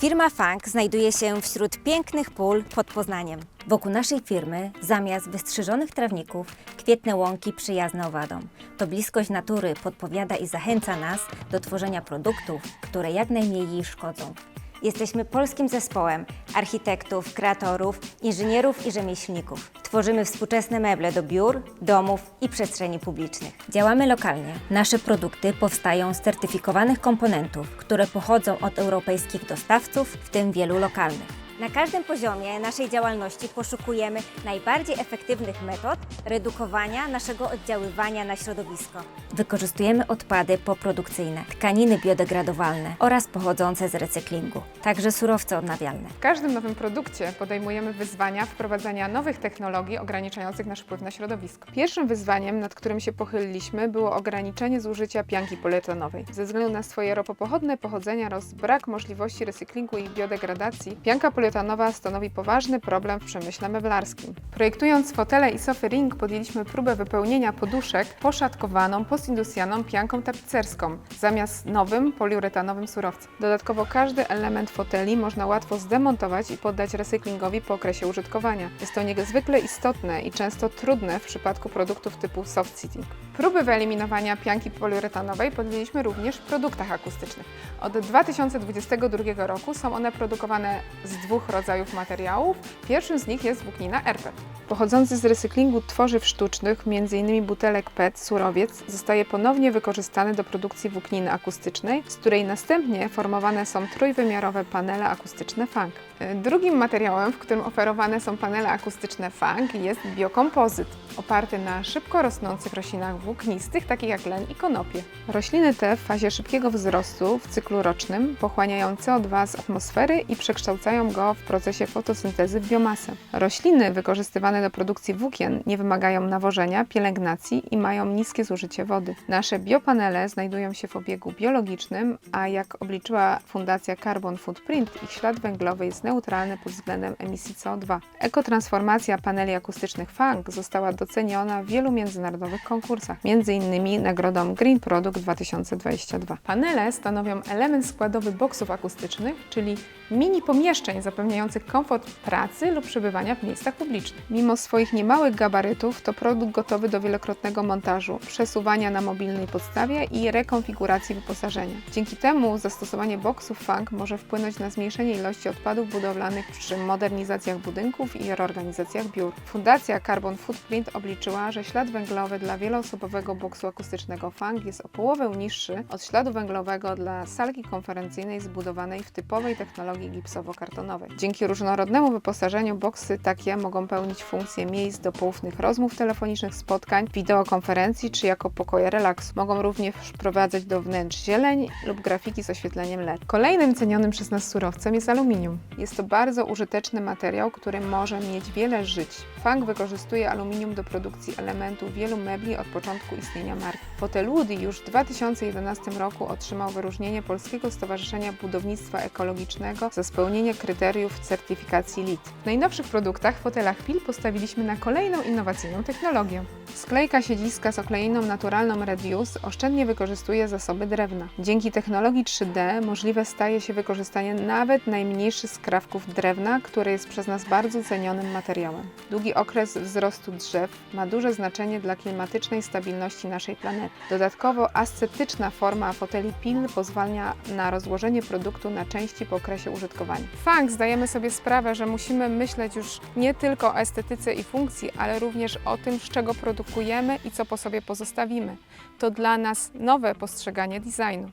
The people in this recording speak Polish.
Firma Funk znajduje się wśród pięknych pól pod Poznaniem. Wokół naszej firmy, zamiast wystrzyżonych trawników, kwietne łąki przyjazne owadom. To bliskość natury podpowiada i zachęca nas do tworzenia produktów, które jak najmniej jej szkodzą. Jesteśmy polskim zespołem architektów, kreatorów, inżynierów i rzemieślników. Tworzymy współczesne meble do biur, domów i przestrzeni publicznych. Działamy lokalnie. Nasze produkty powstają z certyfikowanych komponentów, które pochodzą od europejskich dostawców, w tym wielu lokalnych. Na każdym poziomie naszej działalności poszukujemy najbardziej efektywnych metod redukowania naszego oddziaływania na środowisko. Wykorzystujemy odpady poprodukcyjne, tkaniny biodegradowalne oraz pochodzące z recyklingu, także surowce odnawialne. W każdym nowym produkcie podejmujemy wyzwania wprowadzania nowych technologii ograniczających nasz wpływ na środowisko. Pierwszym wyzwaniem, nad którym się pochyliliśmy, było ograniczenie zużycia pianki polietanowej. Ze względu na swoje ropopochodne pochodzenie oraz brak możliwości recyklingu i biodegradacji, pianka polietanowa stanowi poważny problem w przemyśle meblarskim. Projektując fotele i sofy ring, podjęliśmy próbę wypełnienia poduszek poszatkowaną postindustrialną pianką tapicerską zamiast nowym poliuretanowym surowcem. Dodatkowo każdy element foteli można łatwo zdemontować i poddać recyklingowi po okresie użytkowania. Jest to niezwykle istotne i często trudne w przypadku produktów typu soft seating. Próby wyeliminowania pianki poliuretanowej podjęliśmy również w produktach akustycznych. Od 2022 roku są one produkowane z dwóch rodzajów materiałów. Pierwszym z nich jest włóknina RPET. Pochodzący z recyklingu tworzyw sztucznych, m.in. butelek PET, surowiec, zostaje ponownie wykorzystany do produkcji włókniny akustycznej, z której następnie formowane są trójwymiarowe panele akustyczne. E, Drugim materiałem, w którym oferowane są panele akustyczne FUNK jest biokompozyt, oparty na szybko rosnących roślinach włóknistych, takich jak leń i konopie. Rośliny te w fazie szybkiego wzrostu w cyklu rocznym pochłaniają CO2 z atmosfery i przekształcają go w procesie fotosyntezy biomasę. Rośliny wykorzystywane do produkcji włókien nie wymagają nawożenia, pielęgnacji i mają niskie zużycie wody. Nasze biopanele znajdują się w obiegu biologicznym, a jak obliczyła Fundacja Carbon Footprint, ich ślad węglowy jest neutralny pod względem emisji CO2. Ekotransformacja paneli akustycznych FUNK została doceniona w wielu międzynarodowych konkursach, m.in. nagrodą Green Product 2022. Panele stanowią element składowy boksów akustycznych, czyli mini pomieszczeń zapewniających komfort pracy lub przebywania w miejscach publicznych. Mimo swoich niemałych gabarytów to produkt gotowy do wielokrotnego montażu, przesuwania na mobilnej podstawie i rekonfiguracji wyposażenia. Dzięki temu zastosowanie boksów FUNK może wpłynąć na zmniejszenie ilości odpadów budowlanych przy modernizacjach budynków i reorganizacjach biur. Fundacja Carbon Footprint obliczyła, że ślad węglowy dla wieloosobowego boksu akustycznego FUNK jest o połowę niższy od śladu węglowego dla salki konferencyjnej zbudowanej w typowej technologii gipsowo-kartonowej. Dzięki różnorodnemu wyposażeniu boksy takie mogą pełnić funkcję miejsc do poufnych rozmów telefonicznych, spotkań, wideokonferencji czy jako pokoje relaksu. Mogą również wprowadzać do wnętrz zieleń lub grafiki z oświetleniem LED. Kolejnym cenionym przez nas surowcem jest aluminium. Jest to bardzo użyteczny materiał, który może mieć wiele żyć. Funk wykorzystuje aluminium do produkcji elementów wielu mebli od początku istnienia marki. Fotel Woody już w 2011 roku otrzymał wyróżnienie Polskiego Stowarzyszenia Budownictwa Ekologicznego za spełnienie kryteriów certyfikacji LEED. W najnowszych produktach fotelach PIL postawiliśmy na kolejną innowacyjną technologię. Sklejka siedziska z okleiną naturalną Reduce oszczędnie wykorzystuje zasoby drewna. Dzięki technologii 3D możliwe staje się wykorzystanie nawet najmniejszych skrawków drewna, które jest przez nas bardzo cenionym materiałem. Długi okres wzrostu drzew ma duże znaczenie dla klimatycznej stabilności naszej planety. Dodatkowo ascetyczna forma foteli PIL pozwala na rozłożenie produktu na części po okresie użytkowania. Funk zdajemy sobie sprawę, że musimy myśleć już nie tylko o estetyce i funkcji, ale również o tym, z czego produkujemy i co po sobie pozostawimy. To dla nas nowe postrzeganie designu.